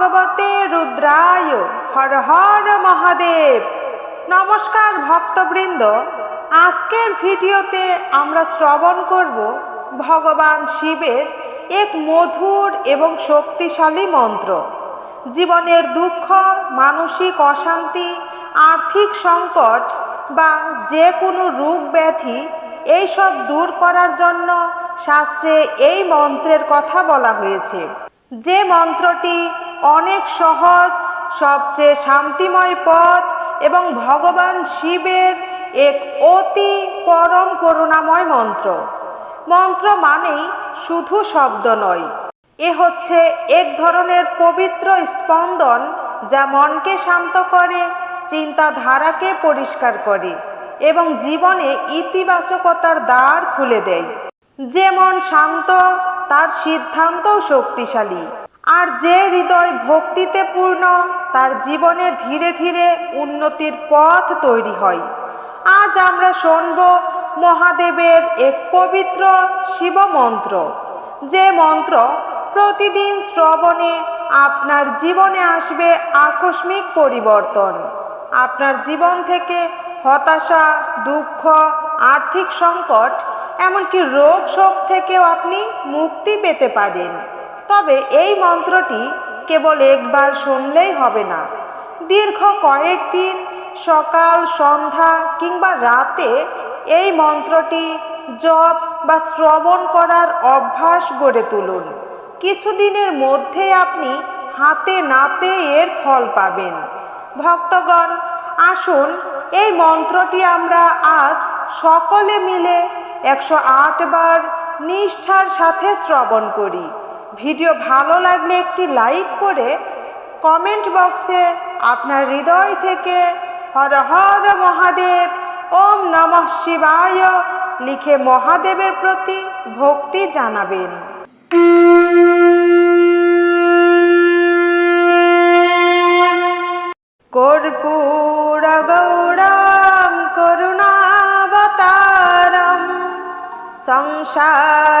ভগবতে রুদ্রায় হর হর মহাদেব। নমস্কার ভক্তবৃন্দ, আজকের ভিডিওতে আমরা শ্রবণ করব ভগবান শিবের এক মধুর এবং শক্তিশালী মন্ত্র। জীবনের দুঃখ, মানসিক অশান্তি, আর্থিক সংকট বা যে কোনো রোগ ব্যাধি, এইসব দূর করার জন্য শাস্ত্রে এই মন্ত্রের কথা বলা হয়েছে। যে মন্ত্রটি অনেক সহজ, সবচেয়ে শান্তিময় পথ এবং ভগবান শিবের এক অতি পরম করুণাময় মন্ত্র। মন্ত্র মানেই শুধু শব্দ নয়। এ হচ্ছে এক ধরনের পবিত্র স্পন্দন যা মনকে শান্ত করে, চিন্তাধারাকে পরিষ্কার করে এবং জীবনে ইতিবাচকতার দ্বার খুলে দেয়। যে মন শান্ত, তার সিদ্ধান্তও শক্তিশালী। আর যে হৃদয় ভক্তিতে পূর্ণ, তার জীবনে ধীরে ধীরে উন্নতির পথ তৈরি হয়। আজ আমরা শুনব মহাদেবের এক পবিত্র শিব মন্ত্র যে মন্ত্র প্রতিদিন শ্রবণে আপনার জীবনে আসবে আকস্মিক পরিবর্তন। আপনার জীবন থেকে হতাশা, দুঃখ, আর্থিক সংকট, এমনকি রোগ শোক থেকেও আপনি মুক্তি পেতে পারেন। তবে এই মন্ত্রটি কেবল একবার শুনলেই হবে না। দীর্ঘ কয়েকদিন সকাল, সন্ধ্যা কিংবা রাতে এই মন্ত্রটি জপ বা শ্রবণ করার অভ্যাস গড়ে তুলুন। কিছুদিনের মধ্যে আপনি হাতে নাতে এর ফল পাবেন। ভক্তগণ, আসুন, এই মন্ত্রটি আমরা আজ সকলে মিলে একশো বার নিষ্ঠার সাথে শ্রবণ করি। ভিডিও ভালো লাগলে একটি লাইক করে কমেন্ট বক্সে আপনার হৃদয় থেকে হর হর মহাদেব, ওম নমঃ শিবায় লিখে মহাদেবের প্রতি ভক্তি জানাবেন। কর্পূরগৌরম করুণাবতারম সংসারসারম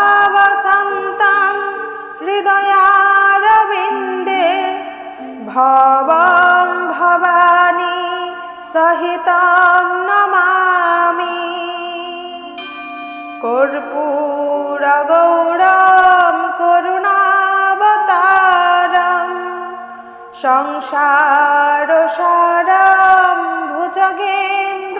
বসন্तं হৃদয়ারবিন্দে ভবং ভবানী সহিতাম নমামি। কর্পূরগৌরম করুণাবতারম সংসারসারম ভুজগেন্দ্রহারম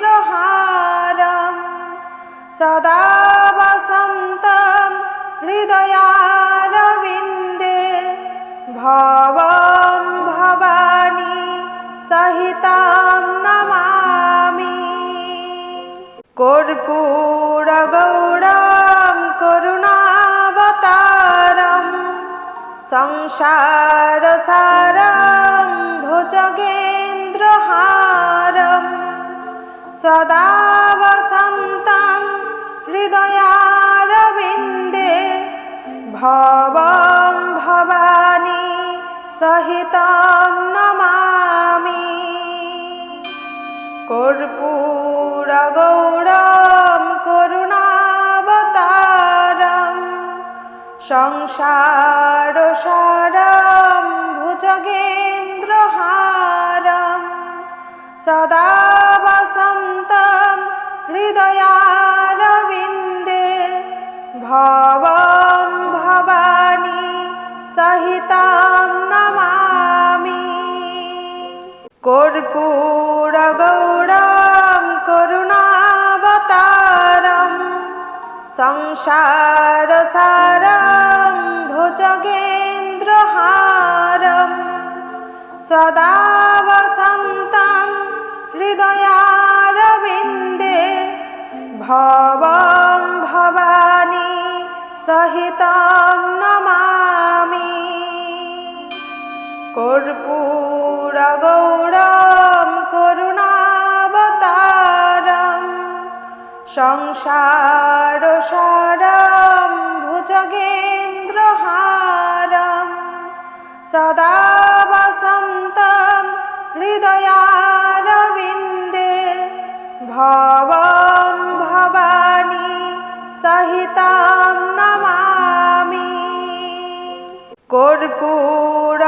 সংসারসারম ভুজগেন্দ্রহারম সদা বসন্तं হৃদয়ারবিন্দে ভবং ভবানী সহিতাম নমামি। কর্পূরগৌরম সংসারসারম ভুজগেন্দ্রহারম সদা বসন্तं হৃদয়ারবিন্দে ভবং ভবানী সহিতাম নমামি। কর্পূরগৌরম সংসারসারম ভুজগেন্দ্রহারম সদা বসন্तं হৃদয়ারবিন্দে ভবং ভবানী সহিतं নমামি। কর্পূরগৌরম করুণাবতারম। সংসারসারম ভুজগেন্দ্রহারম সদা বসন্तं হৃদয়ারবিন্দে ভবং ভবানী সহিতাম নমামি কর্পূরগৌরম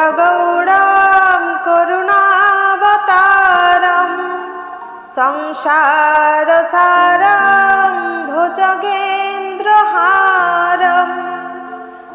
করুণাবতারম সংসারসারম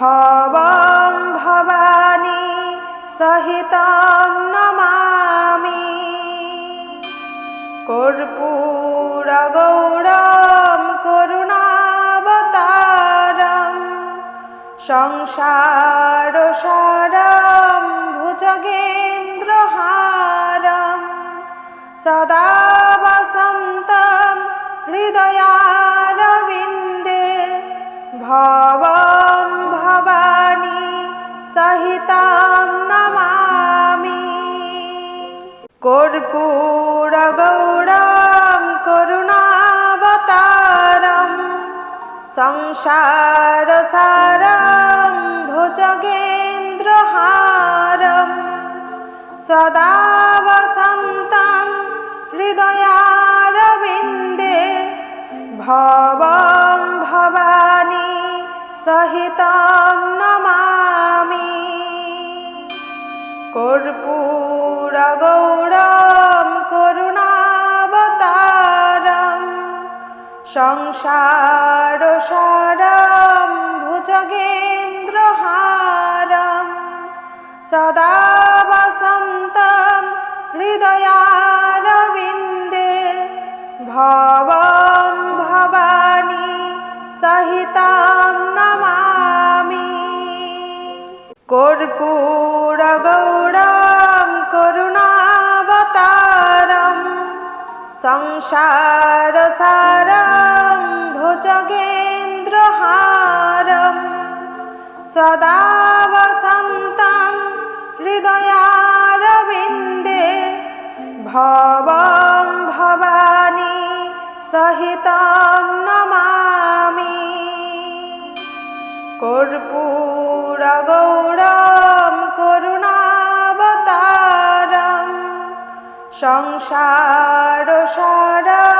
ভবং ভবানী সহিতাম নমামি। কর্পূরগৌরম করুণাবতারম সংসারসারম ভুজগেন্দ্রহারম। সদা সংসারসারম ভুজগেন্দ্রহারম সদা বসন্तं হৃদয়ারবিন্দে ভবং ভবানী সহিতাম নমামি। কর্পূরগৌরম সংসারসারম ভুজগেন্দ্রহারম সদা বসন্तं হৃদয়ারবিন্দে ভবং ভবানী সহিতাম নমামি। কর্পূরগৌরম করুণাবতারম সংসারসারম ভুজগেন্দ্রহারম সদা বসন্तं হৃদয়ারবিন্দে ভবং ভবানী সহিতাম নমামি। কর্পূরগৌরম করুণাবতারম। সংসারসারম ভুজগেন্দ্রহারম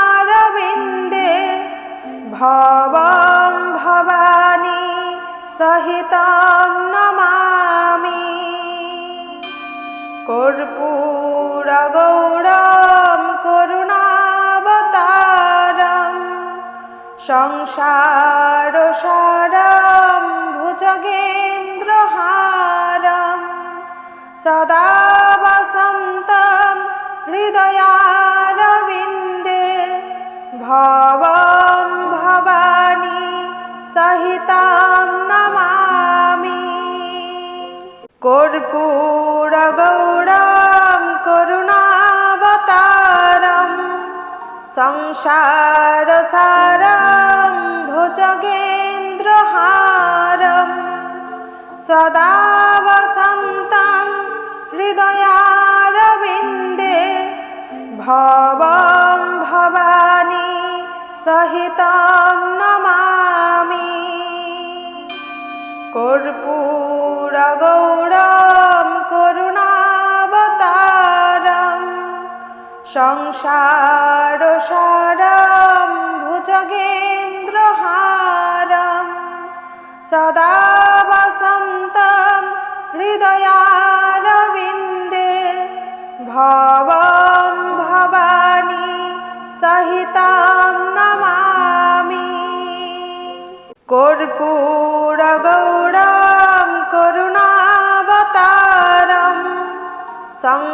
हृदयारविन्दे भवां भवानी सहितां नमामि कर्पूरगौरं करुणावतारं संसारसारं भुजगे সহিতাম নমামি। কর্পূরগৌরম করুণাবতারম সংসারসারম ভুজগেন্দ্রহারম সদা বসন্तं হৃদয়ারবিন্দে ভবম ভবানী সহিতাম কর্পূরগৌরম করুণাবতারম সংসারসারম ভুজগেন্দ্রহারম সদা বসন্तं হৃদয়ারবিন্দে ভবম ভবানী সহিতাম নমামি। কর্পূরগৌরম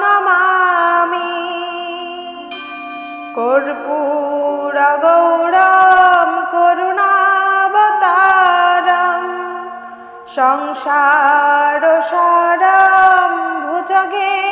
নমামি। কর্পূরগৌরম করুণাবতারম সংসারসারম ভুজগেন্দ্রহারম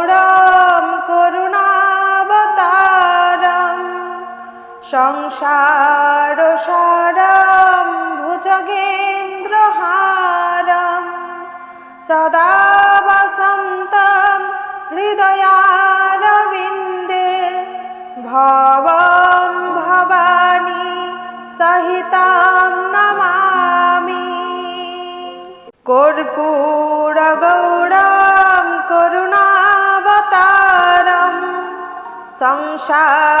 সংসারসারম ভুজগেন্দ্রহারম সদা বসন্तं হৃদয়ারবিন্দে ভবম ভবানী সহিতাম নমামি। কর্পূরগৌরম করুণাবতারম সংসারসারম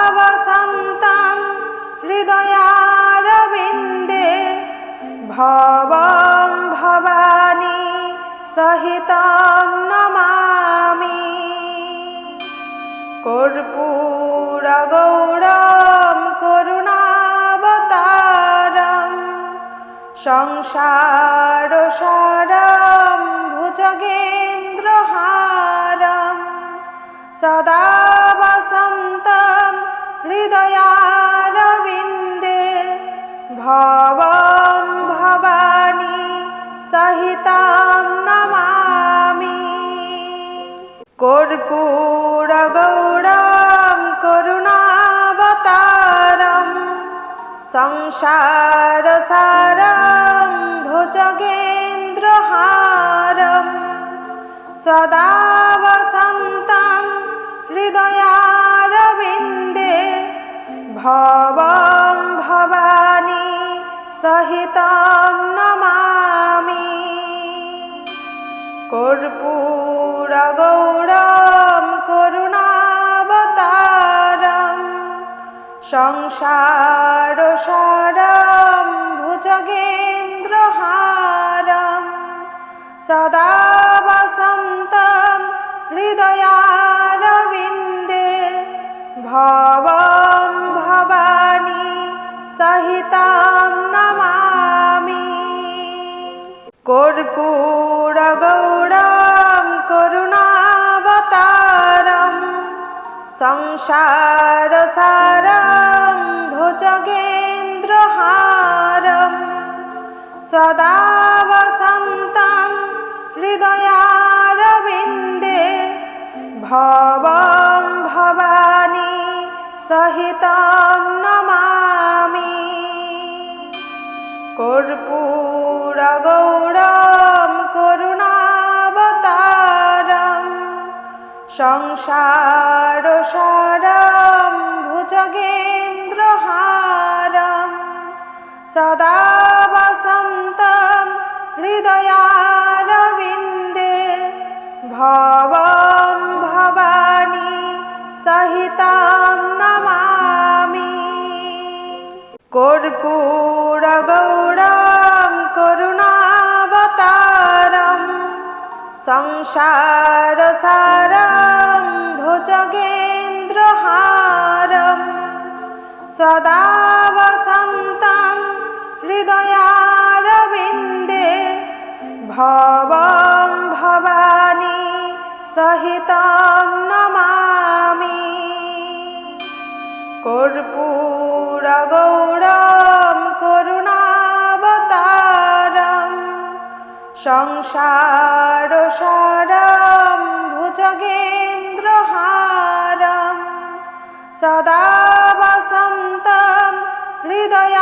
বসন্तं হৃদয়ারবিন্দে ভব ভবানী সহিতাম নমামি। কর্পূরগৌরম করুণাবতার সংসারসারম কর্পূরগৌরম করুণাবতারম। সংসারসারম ভুজগেন্দ্রহারম সদা বসন্तं হৃদয়ারবিন্দে ভবং ভবানী সহিতাম সংসারসারম ভুজগেন্দ্রহারম সদা বসন্तं হৃদয়ারবিন্দে ভবং ভবানী সহিতাম নমামি। কর্পূরগৌরম সংসারসারম ভুজগেন্দ্রহারম সদা বসন্तं হৃদয়ারবিন্দে ভবং ভবানী সহিতাম নমামি। কর্পূরগৌরম করুণাবতারম। সংসারসারম ভুজগেন্দ্রহারম। সদা বসন্तं হৃদয়ারবিন্দে ভবং ভবানী সহিতাম নমামি। কর্পূরগৌরম করুণাবতারম সংসারসারম ভুজগেন্দ্রহারম সদা বসন্तं হৃদয়ারবিন্দে ভবং ভবানী সহিতাম নমামি কর্পূরগৌরম করুণাবতারম সংসারসারম ভুজগেন্দ্রহারম সদা वसन्तं হৃদয়া